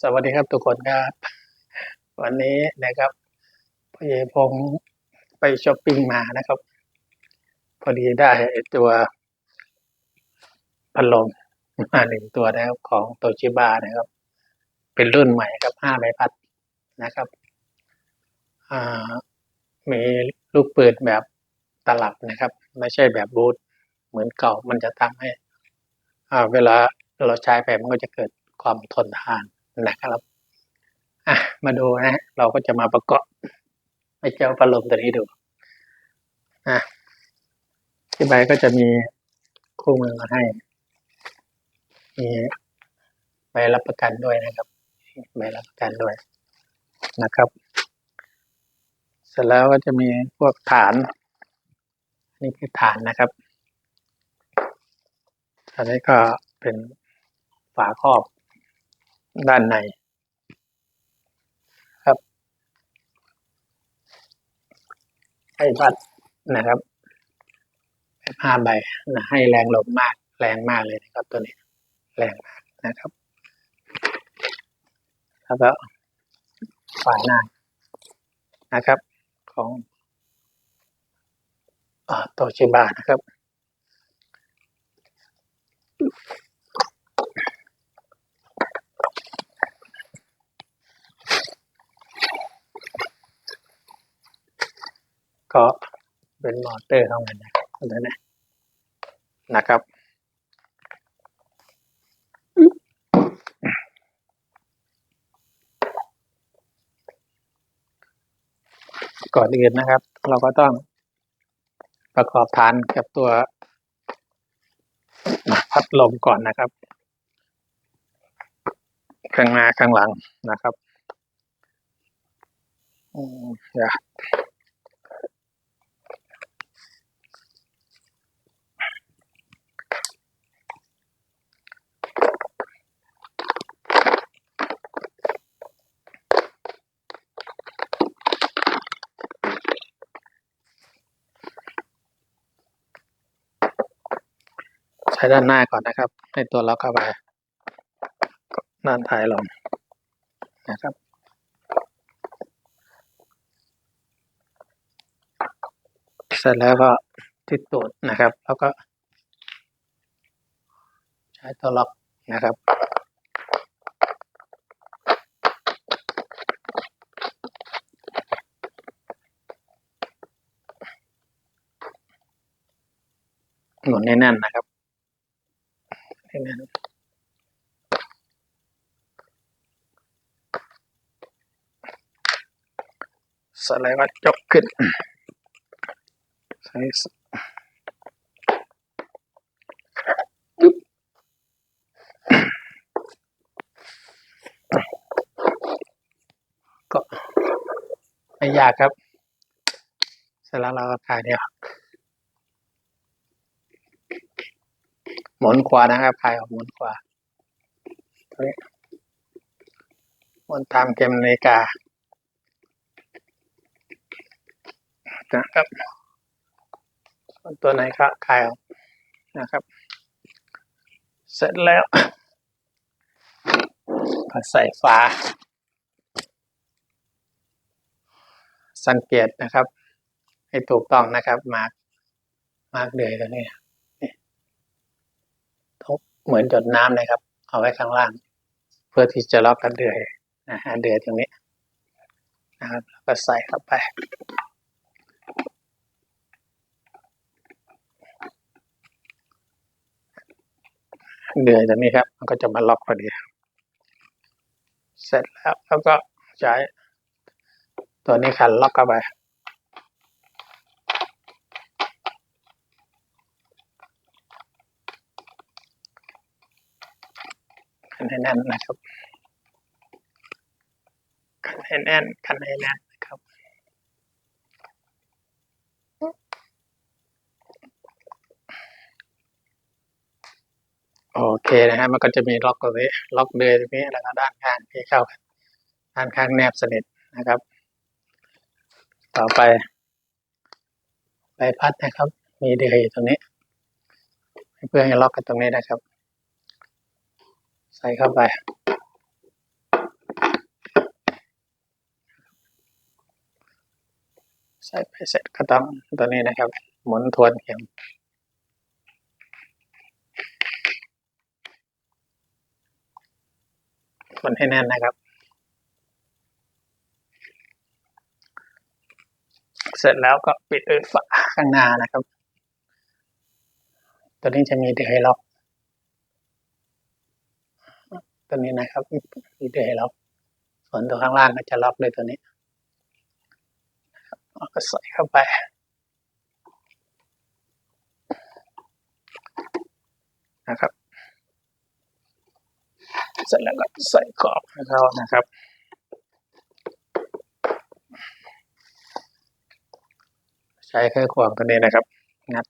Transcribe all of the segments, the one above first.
สวัสดีครับทุกคนครับ วันนี้นะครับพ่อเยพงศ์ไปช้อปปิ้งมานะครับ พอดีได้ตัวพัดลมมาหนึ่งตัวนะครับของโตชิบานะครับ เป็นรุ่นใหม่ครับห้าใบพัดนะครับมีลูกปืนแบบตลับนะครับ ไม่ใช่แบบบูทเหมือนเก่ามันจะทำให้เวลาเราใช้ไปมันก็จะเกิด ความทนทานนะครับอะมาดูนะฮะเราก็จะมาประกอบไอ้เจ้าพัดลมตัวนี้ดูอะที่ใบก็จะมีคู่มือมาให้ มีใบรับประกันด้วยนะครับใบรับประกันด้วยนะครับ เสร็จแล้วก็จะมีพวกฐาน นี่คือฐานนะครับอันนี้ก็เป็นฝาครอบ ด้านในครับไอ้พัดนะครับห้าใบนะให้แรงลมมากแรงมากเลยนะครับ ตัวนี้ แรงมากนะครับ แล้วก็ฝาหน้านะครับ ของโตชิบานะครับ ก็เป็นมอเตอร์เข้ามานะครับตัวนี้นะครับก่อนอื่นนะครับ เราก็ต้องประกอบฐานกับตัวพัดลมก่อนนะครับ ข้างหน้าข้างหลังนะครับอืมเดี๋ย ใช้ด้านหน้าก่อนนะครับ ให้ตัวล็อกเข้าไปด้านท้ายลงนะครับ เสร็จแล้วก็ติดตูดนะครับ แล้วก็ ใช้ตัวล็อกนะครับหนุนแน่นนะครับ สร็จแล้วก็ยกขึ้นใช้สปึ๊บก็ไม่ยากครับ เสร็จแล้วเราก็คลายเนี่ย หมุนขวานะครับคลายออกหมุนขวาเฮ้ยหมุนตามเกมนาฬิกานะครับส่วนตัวไหนก็คลายออกนะครับ เสร็จแล้วก็ใส่ฝาสังเกตนะครับ ให้ถูกต้องนะครับ มาร์กมาร์กเดือยตัวนี้ เหมือนหยดน้ำเลยครับ เอาไว้ข้างล่าง เพื่อที่จะล็อกกันเดือยนะฮะเดือยตรงนี้นะครับแล้วก็ใส่เข้าไปเดือยตรงนี้ครับ มันก็จะมาล็อกพอดี เสร็จแล้วแล้วก็ใช้ตัวนี้คันล็อกเข้าไปันให้แน่นนะครับคันให้แน่นคันให้แน่นนะครับ โอเคนะฮะ มันก็จะมีล็อกตรงนี้ ล็อกเดือยตรงนี้ แล้วก็ด้านข้างที่เข้ากัน ด้านข้างแนบสนิทนะครับ ต่อไปใบพัดนะครับ มีเดือยอยู่ตรงนี้ เพื่อให้ล็อกกันตรงนี้นะครับ ใส่เข้าไป ใส่ไปเสร็จก็ต้องตัวนี้นะครับ หมุนทวนเข็มคนให้แน่นนะครับ เสร็จแล้วก็ปิดด้วยฝาข้างหน้านะครับ ตัวนี้จะมีเดย์ล็อก ตัวนี้นะครับมีเดือยล็อกส่วนตัวข้างล่างก็จะล็อกด้วยตัวนี้นะครับแล้วก็ใส่เข้าไป นะครับ เสร็จแล้วก็ใส่กรอบให้เขานะครับใช้แค่ขวางตัวนี้นะครับ งัด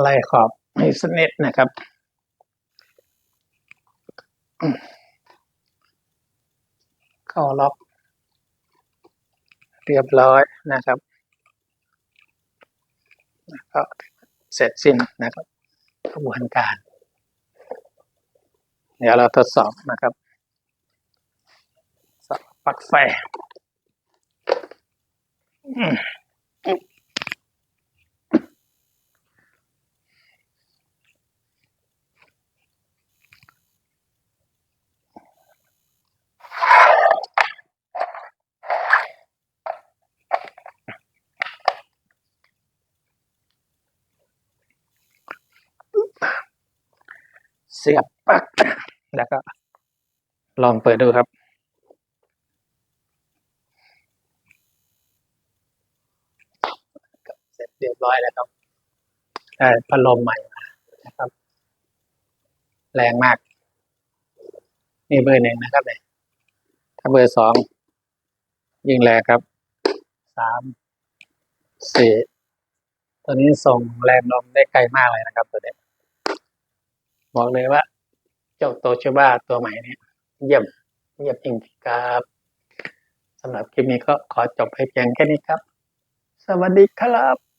ไล่ขอบให้สนิทนะครับเข้าล็อก เรียบร้อยนะครับก็เสร็จสิ้นนะครับกระบวนการ เดี๋ยวเราทดสอบนะครับสอบปลั๊กไฟ สียบปลั๊กแล้วก็ ลองเปิดดูครับเสร็จเรียบร้อยแล้วครับได้พัดลมใหม่มานะครับ แรงมาก นี่เบอร์หนึ่งนะครับเนี่ยถ้าเบอร์สองยิ่งแรงครับสามสี่ตัวนี้ส่งแรงลมได้ไกลมากเลยนะครับตัวนี้ บอกเลยว่า เจ้าโตชิบ้าตัวใหม่เนี่ยเยี่ยมเยี่ยมจริงๆครับสำหรับคลิปนี้ก็ขอจบไปเพียงแค่นี้ครับ สวัสดีครับ